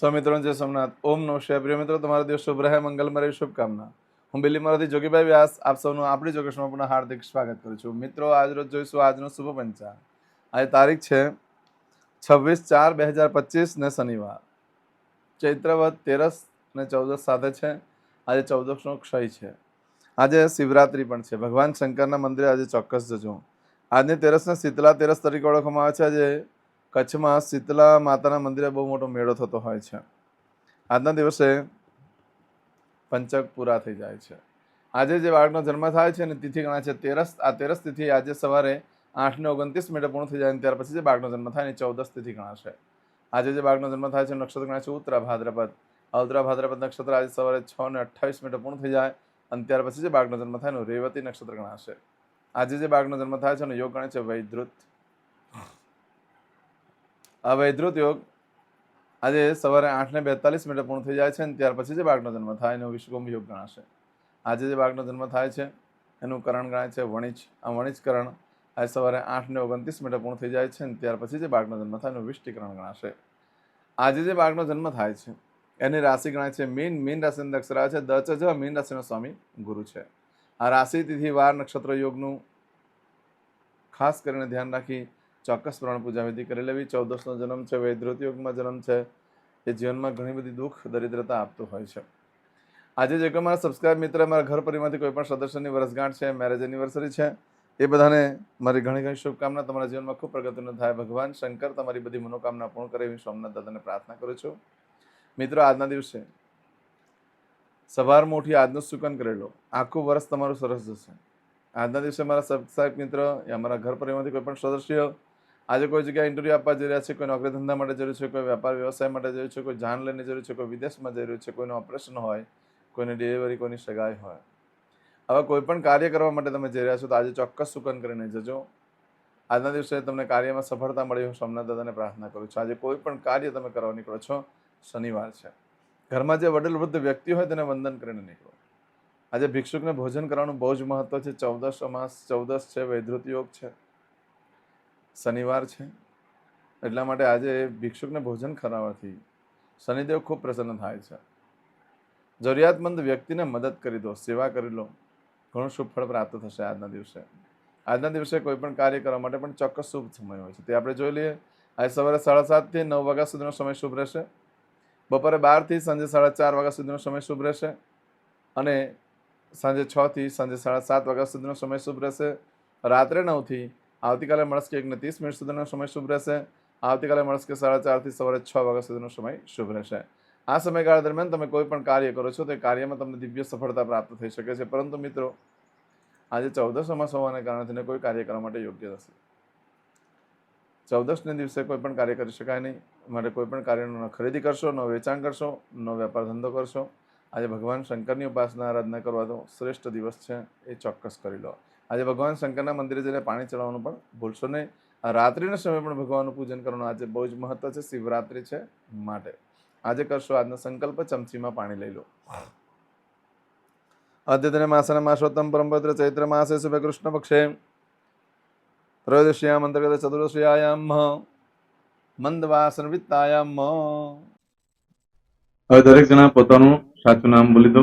સ્વામિત્રોન જય સોમનાથ. ઓમ નો શિવાય. પ્રિય મિત્રો, તમારો દિવસ શુભ રહે, મંગલમય શુભકામના. હું બિલીમરાથી જોગીભાઈ વ્યાસ. આપ સૌનું આપણી જોગેશમાં પુનઃ હાર્દિક સ્વાગત કરું છું. મિત્રો, આજ રોજ જોઈશું આજનો શુભ પંચાંગ. આજે તારીખ છે છવ્વીસ ચાર બે હજાર પચીસ ને શનિવાર. ચૈત્રવત, તેરસ ને ચૌદસ સાથે છે. આજે ચૌદસનો ક્ષય છે. આજે શિવરાત્રિ પણ છે. ભગવાન શંકરના મંદિરે આજે ચોક્કસ જજો. આજની તેરસને શીતલા તેરસ તરીકે ઓળખવામાં આવે છે. આજે કચ્છમાં શીતલા માતાના મંદિરે બહુ મોટો મેળો થતો હોય છે. આજના દિવસે પંચક પૂરા થઈ જાય છે. આજે જે બાળકનો જન્મ થાય છે ને તિથિ ગણાય છે તેરસ, આ તેરસ તિથિ આજે સવારે આઠને ઓગણત્રીસ મિનિટે પૂર્ણ થઈ જાય અને ત્યાર પછી જે બાળકનો જન્મ થાય ને ચૌદસ તિથિ ગણાશે. આજે જે બાળકનો જન્મ થાય છે નક્ષત્ર ગણાય છે ઉત્તરા ભાદ્રપદ. અવતરા ભાદ્રપદ નક્ષત્ર આજે સવારે છ ને અઠ્ઠાવીસ મિનિટે પૂર્ણ થઈ જાય અને ત્યાર પછી જે બાળકનો જન્મ થાય એનું રેવતી નક્ષત્ર ગણાશે. આજે જે બાળકનો જન્મ થાય છે એનો યોગ ગણાય છે વૈદ્રુત. આ વૈદ્રુત યોગ આજે સવારે આઠ ને બેતાલીસ મિનિટે પૂર્ણ થઈ જાય છે અને ત્યાર પછી જે બાળકનો જન્મ થાય એનો વિશ્વકુંભ યોગ ગણાશે. આજે જે બાળકનો જન્મ થાય છે, એનું કરણ ગણાય છે, વણિજ, આ વણિજ કરણ આજે સવારે આઠ ને ઓગણત્રીસ મિનિટે પૂર્ણ થઈ જાય છે અને ત્યાર પછી જે બાળકનો જન્મ થાય એનું વિષ્ટિકરણ ગણાશે. આજે જે બાળકનો જન્મ થાય છે, એની રાશિ ગણાય છે મીન. મીન રાશિની દક્ષરા છે દ ચ જ, મીન રાશિનો સ્વામી ગુરુ છે. આ રાશિ તિથિ વાર નક્ષત્ર યોગનું ખાસ કરીને ધ્યાન રાખી ચોક્કસ પ્રમાણે પૂજા વિધિ કરી લેવી. ચૌદસનો જન્મ છે વૈદ્રુત યોગમાં જન્મ છે. એ જીવનમાં ઘણી બધી દુઃખ, દરિદ્રતા આપતું હોય છે. આજે જે કોઈ મારા સબસ્ક્રાઇબ મિત્ર, મારા ઘર પરિવારમાંથી કોઈ પણ સદસ્યની વર્ષગાંઠ છે મેરેજ એનિવર્સરી છે, એ બધાને મારી ઘણી ઘણી શુભકામના. તમારા જીવનમાં ખૂબ પ્રગતિનો થાય ભગવાન શંકર તમારી બધી મનોકામના પૂર્ણ કરે એવી સોમનાથ દાદાને પ્રાર્થના કરું છું. મિત્રો, આજના દિવસે સવારમાં ઉઠી આજનું સુકન કરેલો આખું વર્ષ તમારું સરસ જશે. આજના દિવસે મારા સબસ્ક્રાઇબ મિત્ર, યા મારા ઘર પરિવારમાંથી કોઈ પણ સદસ્ય આજે કોઈ જગ્યાએ ઇન્ટરવ્યૂ આપવા જઈ રહ્યા છે, કોઈ નોકરી ધંધા માટે જરૂર છે, કોઈ વેપાર વ્યવસાય માટે જરૂર છે, કોઈ જાન લઈને જરૂર છે, કોઈ વિદેશમાં જરૂર છે, કોઈનું ઓપરેશન હોય, કોઈની ડિલિવરી કોઈની સગાઈ હોય. હવે કોઈ પણ કાર્ય કરવા માટે તમે જઈ રહ્યા છો તો આજે ચોક્કસ સુકન કરીને જજો. આજના દિવસે તમને કાર્યમાં સફળતા મળી. હું સોમનાથ દાદાને પ્રાર્થના કરું છું. આજે કોઈ પણ કાર્ય તમે કરવા નીકળો છો, શનિવાર છે. ઘરમાં જે વડીલ વૃદ્ધ વ્યક્તિ હોય તેને વંદન કરીને નીકળો. આજે ભિક્ષુકને ભોજન કરવાનું બહુ જ મહત્વ છે. ચૌદસ અમાસ ચૌદસ છે, વૈધૃત યોગ છે. શનિવાર છે. એટલા માટે આજે ભિક્ષુકને ભોજન ખરાવવાથી શનિદેવ ખૂબ પ્રસન્ન થાય છે. જરૂરિયાતમંદ વ્યક્તિને મદદ કરી દો, સેવા કરી લો. ઘણું શુભ પ્રાપ્ત થશે આજના દિવસે. આજના દિવસે કોઈ પણ કાર્ય કરવા માટે પણ ચોક્કસ શુભ સમય હોય છે. તે આપણે જોઈ લઈએ. આજે સવારે સાડા સાતથી નવ વાગ્યા સુધીનો સમય શુભ રહેશે. બપોરે બારથી સાંજે સાડા ચાર વાગ્યા સુધીનો સમય શુભ રહેશે. અને સાંજે છથી સાંજે સાડા સાત વાગ્યા સુધીનો સમય શુભ રહેશે. રાત્રે નવથી આવતીકાલે મળસ્કે એકને ત્રીસ મિનિટ સુધીનો સમય શુભ રહેશે. આવતીકાલે મળસ્કે સાડા ચારથી સવારે છ વાગ્યા સુધીનો સમય શુભ રહેશે. આ સમયગાળા દરમિયાન તમે કોઈ પણ કાર્ય કરો છો, તે કાર્યમાં તમને દિવ્ય સફળતા પ્રાપ્ત થઈ શકે છે. પરંતુ મિત્રો, આજે ચૌદસ અમાસ હોવાને કારણે તેને કોઈ કાર્ય કરવા માટે યોગ્ય નથી. ચૌદસને દિવસે કોઈ પણ કાર્ય કરી શકાય નહીં. માટે કોઈ પણ કાર્યનું ખરીદી કરશો, ન વેચાણ કરશો, ન વેપાર ધંધો કરશો. આજે ભગવાન શંકરની ઉપાસના, આરાધના કરવા તો શ્રેષ્ઠ દિવસ છે, એ ચોક્કસ કરી લો. આજે ભગવાન શંકરના મંદિરે જઈને પાણી ચડાવવાનું પણ ભૂલશો નહીં. રાત્રિના સમયે પણ ભગવાનનું પૂજન કરવાનું આજે બહુ જ મહત્વ છે. શિવરાત્રિ છે માટે. આજે કરશો આજનો સંકલ્પ, ચમચીમાં પાણી લઈ લો. અદ્યતન માસના માસોત્તમ પરમપત્ર ચૈત્ર માસે શુભ કૃષ્ણ પક્ષે. ત્રયોદશ્યામ અંતર્ગત ચતુર્દશ્યાયામ મંદવાસન વિત્તાયામ હવે દરેક જણા પોતાનું સાચું નામ બોલી દો.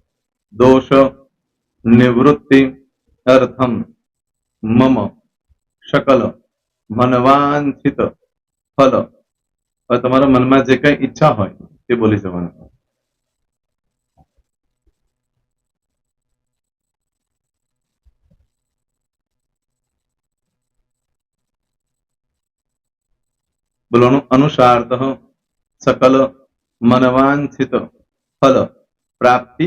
दोष निवृत्ति अर्थम मम શકલ મનવાંછિત ફલ હવે તમારા મનમાં જે કઈ ઈચ્છા હોય તે બોલી જવાનું બોલવાનું અનુસારત સકલ મનવાંછિત ફલ પ્રાપ્તિ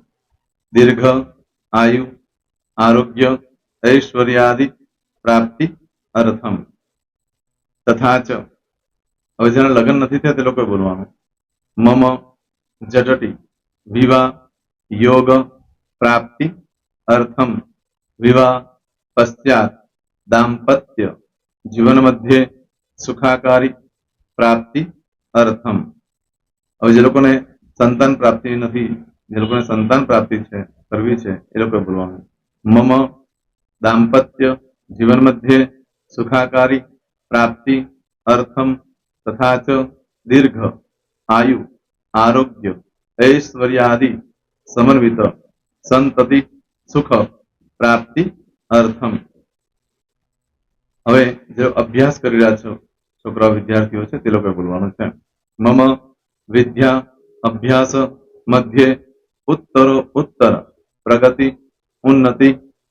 દીર્ઘ આયુ આરોગ્ય ઐશ્વર્યાદિ પ્રાપ્તિ અર્થમ તથા ચ હવે જેના લગ્ન નથી થયા તે લોકોએ બોલવાનું મમ જટટી વિવાહ યોગ પ્રાપ્તિ અર્થમ વિવાહ પશ્ચાત દાંપત્ય જીવન મધ્યે સુખાકારી પ્રાપ્તિ અર્થમ હવે જે લોકોને સંતાન પ્રાપ્તિ નથી જે લોકોને સંતાન પ્રાપ્તિ છે, કરવી છે, એ લોકોએ બોલવાનું. મમ દાંપત્ય જીવન મધ્યે સુખાકારી પ્રાપ્તિ અર્થમ તથા દીર્ઘ આયુ આરોગ્ય ઐશ્વર્યાદિ સમન્વિત સંતતિ સુખ પ્રાપ્તિ અર્થમ. હવે જે અભ્યાસ કરી રહ્યા છો છોકરા વિદ્યાર્થીઓ છે તે લોકોએ બોલવાનું છે. મમ વિદ્યા અભ્યાસ મધ્યે ઉત્તરો ઉત્તર પ્રગતિ ઉન્નતિ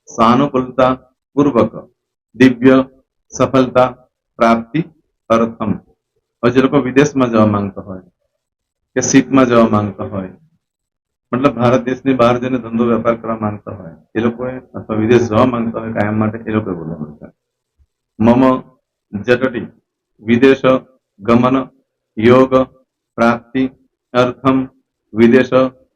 સાનુકૂળતા પૂર્વક દિવ્ય સફળતા પ્રાપ્તિ અર્થમ હવે જે લોકો વિદેશમાં જવા માંગતા હોય કે સીટમાં જવા માંગતા હોય મતલબ ભારત દેશની બહાર જઈને ધંધો વેપાર કરવા માંગતા હોય એ લોકોએ અથવા વિદેશ જવા માંગતા હોય કાયમ માટે એ લોકોએ બોલવાનું છે મમ જટટી વિદેશ ગમન યોગ પ્રાપ્તિ અર્થમ વિદેશ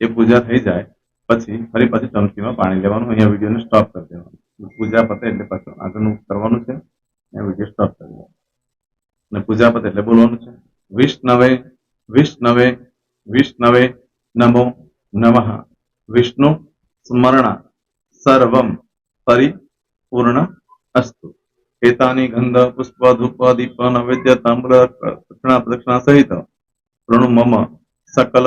એ પૂજા થઈ જાય પછી ફરી પાછી ચમચીમાં પાણી લેવાનું અહીંયા વિડીયોને સ્ટોપ કરી દેવાનું પૂજા પતે એટલે પાછું આગળનું કરવાનું છે અહીંયા વીડિયો સ્ટોપ કરી દેવાનો અને પૂજા પતે એટલે બોલવાનું છે વિષ્ણવે વિષ્ણવે વિષ્ણવે નમો નમઃ વિષ્ણુ સ્મરણા સર્વમ પરિપૂર્ણ અસ્તુ એતાની ગંધ પુષ્પ ધૂપ દીપ નૈવેદ્ય તાંબ્ર દક્ષિણા પ્રદક્ષિણા સહિત પ્રણુ મમ સકલ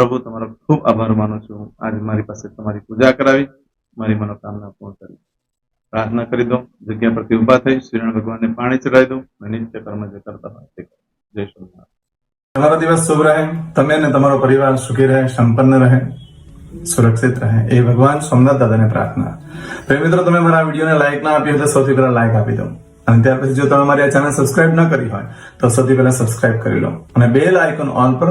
પ્રભુ, તમારો ખૂબ આભાર માનું છું. આજે મારી પાસે તમારી પૂજા કરાવી, મારી મનોકામના પૂર્ણ કરી. પ્રાર્થના કરી દો જગ્યા પરથી ઊભા થઈ શ્રીરણ ભગવાનને પાણી ચડાવી દો અને નિત્ય કર્મ જે કરતા હોય તે જય શ્રી તમારો દિવસ શુભ રહે. તમે અને તમારો પરિવાર સુખી રહે, સંપન્ન રહે, સુરક્ષિત રહે. એ ભગવાન સોમનાથ દાદાને પ્રાર્થના. પ્રેમ મિત્રો, તમે મારા વિડીયોને લાઈક ના આપી તો સૌથી પહેલા લાઈક આપી દો. અને ત્યાર પછી જો તમે મારી આ ચેનલ સબસ્ક્રાઇબ ન કરી હોય, તો સૌથી પહેલા સબસ્ક્રાઇબ કરી લો. અને બેલ આઇકોન ઓન પર